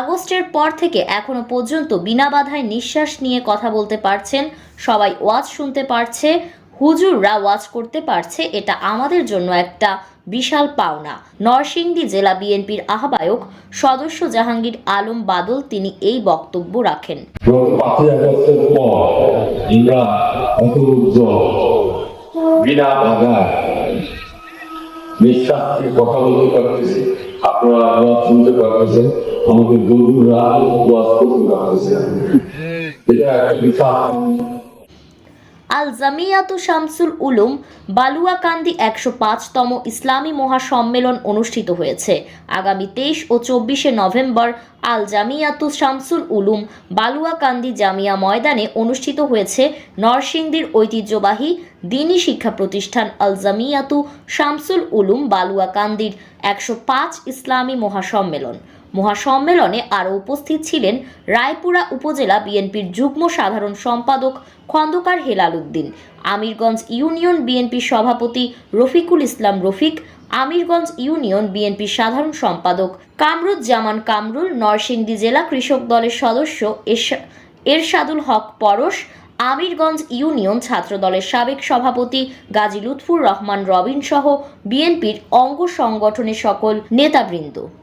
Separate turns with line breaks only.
আগস্টের পর থেকে এখনও পর্যন্ত বিনা বাধায় নিঃশ্বাস নিয়ে কথা বলতে পারছেন, সবাই ওয়াজ শুনতে পারছে, হুজুররা ওয়াজ করতে পারছে, এটা আমাদের জন্য একটা বিশাল পাওনা। নরসিংদী জেলা বিএনপির আহ্বায়ক সদস্য জাহাঙ্গীর আলম বাদল তিনি এই বক্তব্য রাখেন।
বিনা নিঃশ্বাস কথা বলতে পারতেছি। আপনারা আওয়াজ শুনতে পারতেছেন আমাকে বন্ধুরা আওয়াজ করতে পারতেছে এটা একটা বিশাল
আল জামিয়াতু শামসুল উলুম বালুয়াকান্দি একশো পাঁচতম ইসলামী মহাসম্মেলন অনুষ্ঠিত হয়েছে। আগামী তেইশ ও চব্বিশে নভেম্বর আল জামিয়াতু শামসুল উলুম বালুয়াকান্দি জামিয়া ময়দানে অনুষ্ঠিত হয়েছে নরসিংদীর ঐতিহ্যবাহী দিনী শিক্ষা প্রতিষ্ঠান আল জামিয়াতু শামসুল উলুম বালুয়াকান্দির একশো পাঁচ ইসলামী মহাসম্মেলন। মহাসম্মেলনে আরও উপস্থিত ছিলেন রায়পুরা উপজেলা বিএনপির যুগ্ম সাধারণ সম্পাদক খন্দকার হেলাল উদ্দিন, আমিরগঞ্জ ইউনিয়ন বিএনপির সভাপতি রফিকুল ইসলাম রফিক, আমিরগঞ্জ ইউনিয়ন বিএনপির সাধারণ সম্পাদক কামরুজ্জামান কামরুল, নরসিংদী জেলা কৃষক দলের সদস্য এরশা- এরশাদুল হক পরশ, আমিরগঞ্জ ইউনিয়ন ছাত্রদলের সাবেক সভাপতি গাজী লুৎফুর রহমান রবিন সহ বিএনপির অঙ্গ সংগঠনের সকল নেতাবৃন্দ।